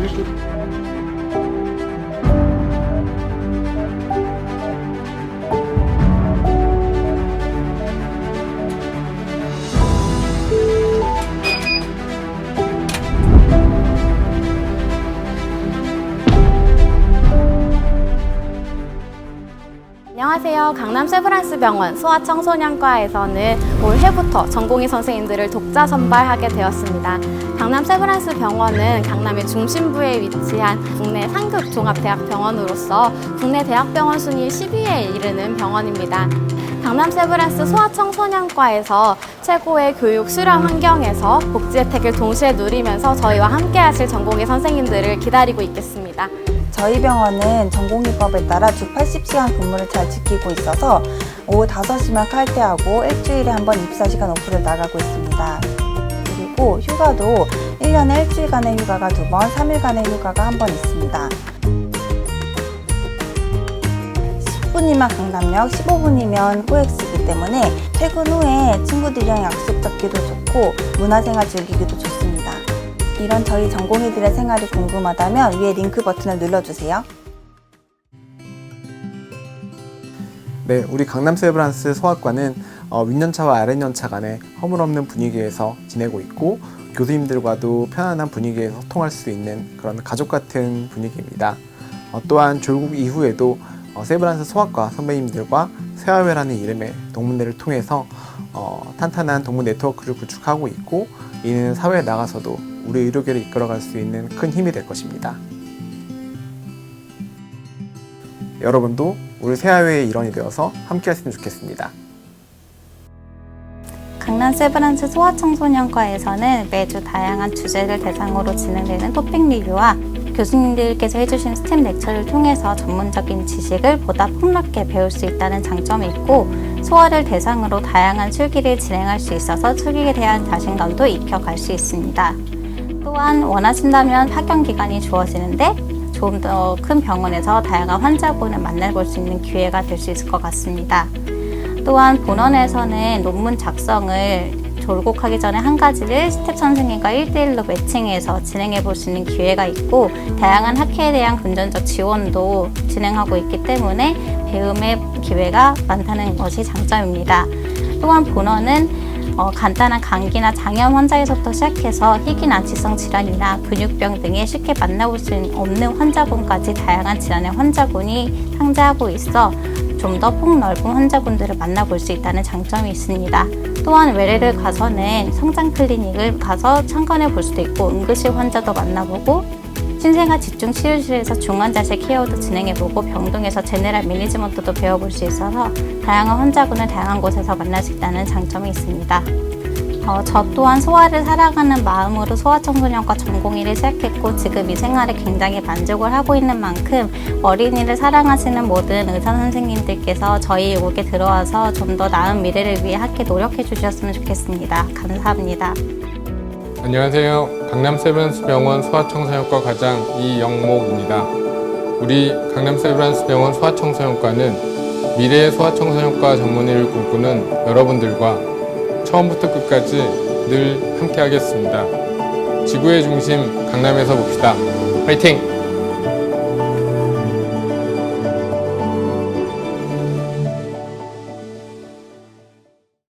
Thank you. 안녕하세요. 강남 세브란스 병원 소아청소년과에서는 올해부터 전공의 선생님들을 독자 선발하게 되었습니다. 강남 세브란스 병원은 강남의 중심부에 위치한 국내 상급 종합대학 병원으로서 국내 대학병원 순위 10위에 이르는 병원입니다. 강남 세브란스 소아청소년과에서 최고의 교육 수련 환경에서 복지 혜택을 동시에 누리면서 저희와 함께 하실 전공의 선생님들을 기다리고 있겠습니다. 저희 병원은 전공의법에 따라 주 80시간 근무를 잘 지키고 있어서 오후 5시만 칼퇴하고 일주일에 한 번 24시간 오프를 나가고 있습니다. 그리고 휴가도 1년에 일주일간의 휴가가 두 번, 3일간의 휴가가 한 번 있습니다. 10분이면 강남역, 15분이면 코엑스이기 때문에 퇴근 후에 친구들이랑 약속 잡기도 좋고 문화생활 즐기기도 좋습니다. 이런 저희 전공의들의 생활이 궁금하다면 위에 링크 버튼을 눌러주세요. 네, 우리 강남 세브란스 소아과는 어, 윗년차와 아랫년차 간의 허물없는 분위기에서 지내고 있고 교수님들과도 편안한 분위기에서 소통할 수 있는 그런 가족 같은 분위기입니다. 어, 또한 졸국 이후에도 어, 세브란스 소아과 선배님들과 세아회라는 이름의 동문회를 통해서 어, 탄탄한 동문 네트워크를 구축하고 있고 이는 사회에 나가서도 우리 의료계를 이끌어갈 수 있는 큰 힘이 될 것입니다. 여러분도 우리 세아회의 일원이 되어서 함께 했으면 좋겠습니다. 강남 세브란스 소아청소년과에서는 매주 다양한 주제를 대상으로 진행되는 토픽 리뷰와 교수님들께서 해주신 스템 렉처를 통해서 전문적인 지식을 보다 폭넓게 배울 수 있다는 장점이 있고 소아를 대상으로 다양한 술기를 진행할 수 있어서 술기에 대한 자신감도 익혀갈 수 있습니다. 또한 원하신다면 파견 기간이 주어지는데 좀더큰 병원에서 다양한 환자분을 만나볼 수 있는 기회가 될 수 있을 것 같습니다. 또한 본원에서는 논문 작성을 졸곡하기 전에 한 가지를 스텝 선생님과 1대1로 매칭해서 진행해 볼 수 있는 기회가 있고 다양한 학회에 대한 금전적 지원도 진행하고 있기 때문에 배움의 기회가 많다는 것이 장점입니다. 또한 본원은 어, 간단한 감기나 장염 환자에서부터 시작해서 희귀난치성 질환이나 근육병 등에 쉽게 만나볼 수 없는 환자분까지 다양한 질환의 환자분이 상대하고 있어 좀 더 폭넓은 환자분들을 만나볼 수 있다는 장점이 있습니다. 또한 외래를 가서는 성장 클리닉을 가서 참관해 볼 수도 있고 응급실 환자도 만나보고 신생아 집중 치료실에서 중환자실 케어도 진행해보고 병동에서 제네랄 매니지먼트도 배워볼 수 있어서 다양한 환자분을 다양한 곳에서 만날 수 있다는 장점이 있습니다. 어, 저 또한 소아를 사랑하는 마음으로 소아청소년과 전공의를 시작했고 지금 이 생활에 굉장히 만족을 하고 있는 만큼 어린이를 사랑하시는 모든 의사 선생님들께서 저희 이곳에 들어와서 좀 더 나은 미래를 위해 함께 노력해 주셨으면 좋겠습니다. 감사합니다. 안녕하세요. 강남 세브란스 병원 소아청소년과 과장 이영목입니다. 우리 강남 세브란스 병원 소아청소년과는 미래의 소아청소년과 전문의를 꿈꾸는 여러분들과 처음부터 끝까지 늘 함께 하겠습니다. 지구의 중심 강남에서 봅시다. 화이팅!